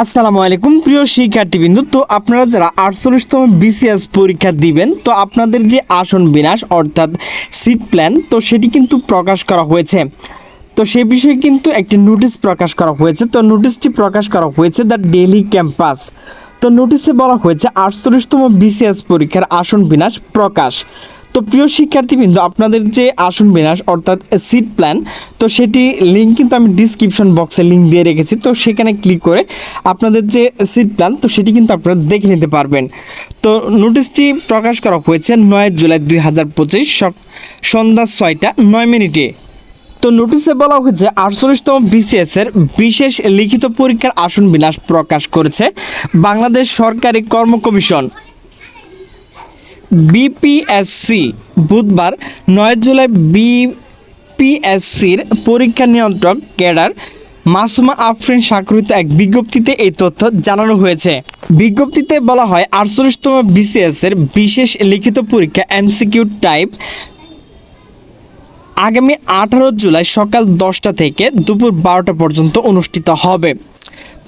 আসসালামু আলাইকুম, প্রিয় শিক্ষার্থীবৃন্দ। তো আপনারা যারা আটচল্লিশতম বিসিএস পরীক্ষা দিবেন, তো আপনাদের যে আসন বিনাশ, অর্থাৎ সিট প্ল্যান তো সেটি কিন্তু প্রকাশ করা হয়েছে। তো সে বিষয়ে কিন্তু একটি নোটিশ প্রকাশ করা হয়েছে। তো নোটিশটি প্রকাশ করা হয়েছে দ্য ডেলি ক্যাম্পাস তো নোটিশে বলা হয়েছে, আটচল্লিশতম বিসিএস পরীক্ষার আসন বিনাশ প্রকাশ। তো প্রিয় শিক্ষার্থীবৃন্দ, আপনাদের যে আসন বিনাশ অর্থাৎ সিট প্ল্যান তো সেটি লিঙ্ক কিন্তু আমি ডিসক্রিপশন বক্সে লিঙ্ক দিয়ে রেখেছি। তো সেখানে ক্লিক করে আপনাদের যে সিট প্ল্যান তো সেটি কিন্তু আপনারা দেখে নিতে পারবেন। তো নোটিশটি প্রকাশ করা হয়েছে নয় জুলাই দুই হাজার পঁচিশ সন্ধ্যা ছয়টা নয় মিনিটে। তো নোটিশে বলা হয়েছে, আটচল্লিশতম বিসিএস এর বিশেষ লিখিত পরীক্ষার আসন বিনাশ প্রকাশ করেছে বাংলাদেশ সরকারি কর্ম কমিশন। বিপিএসসি বুধবার নয় জুলাই বিপিএসসির পরীক্ষা নিয়ন্ত্রক ক্যাডার মাসুমা আফরিন স্বাক্ষরিত এক বিজ্ঞপ্তিতে এই তথ্য জানানো হয়েছে। বিজ্ঞপ্তিতে বলা হয়, আটচল্লিশতম বিসিএস এর বিশেষ লিখিত পরীক্ষা এমসিকিউ টাইপ আগামী আঠারো জুলাই সকাল দশটা থেকে দুপুর বারোটা পর্যন্ত অনুষ্ঠিত হবে।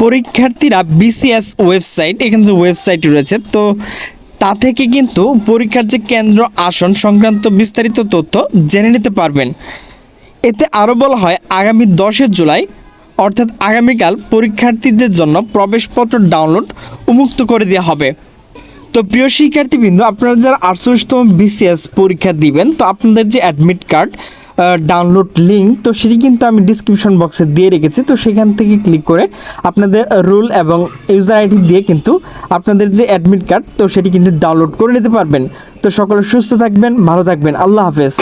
পরীক্ষার্থীরা বিসিএস ওয়েবসাইট, এখানে যে ওয়েবসাইট রয়েছে, তো তা থেকে কিন্তু পরীক্ষার যে কেন্দ্র আসন সংক্রান্ত বিস্তারিত তথ্য জেনে নিতে পারবেন। এতে আরও বলা হয়, আগামী দশই জুলাই, অর্থাৎ আগামীকাল পরীক্ষার্থীদের জন্য প্রবেশপত্র ডাউনলোড উন্মুক্ত করে দেওয়া হবে। তো প্রিয় শিক্ষার্থীবৃন্দ, আপনারা যারা আটচল্লিশতম বিসিএস পরীক্ষা দিবেন, তো আপনাদের যে অ্যাডমিট কার্ড ডাউনলোড লিঙ্ক তো সেটি কিন্তু আমি ডিসক্রিপশন বক্সে দিয়ে রেখেছি, তো সেখান থেকে ক্লিক করে আপনাদের রুল এবং ইউজার আইডি দিয়ে কিন্তু আপনাদের যে অ্যাডমিট কার্ড তো সেটি কিন্তু ডাউনলোড করে নিতে পারবেন। তো সকলে সুস্থ থাকবেন, ভালো থাকবেন, আল্লাহ হাফেজ।